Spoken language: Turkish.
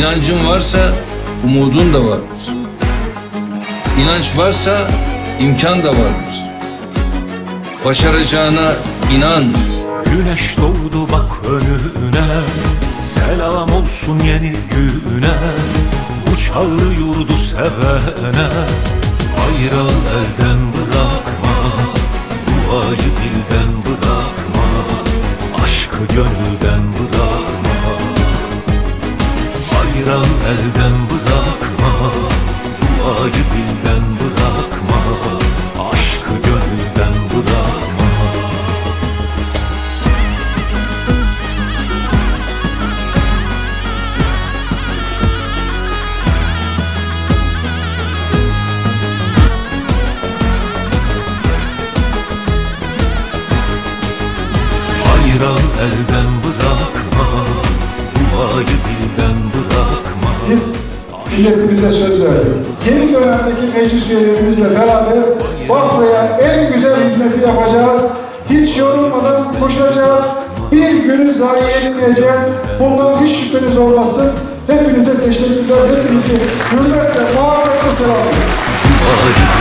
İnancın varsa umudun da vardır. İnanç varsa imkan da vardır. Başaracağına inan. Güneş doğdu bak önüne Selam olsun yeni güne Bu çağrı yurdu sevene Hayran elden bırakma Duayı dilden bırakma Aşkı gönülden bırakma elden bırakma Duayı dilden bırakma Aşkı gönülden bırakma. Hayran elden bırakma Biz milletimize söz verdik. Yeni dönemdeki meclis üyelerimizle beraber Bafra'ya en güzel hizmeti yapacağız. Hiç yorulmadan koşacağız. Bir günü zayi etmeyeceğiz. Bundan hiç şüpheniz olmasın. Hepinize teşekkürler. Hepinizi hürmetle, muhabbetle selamlıyorum.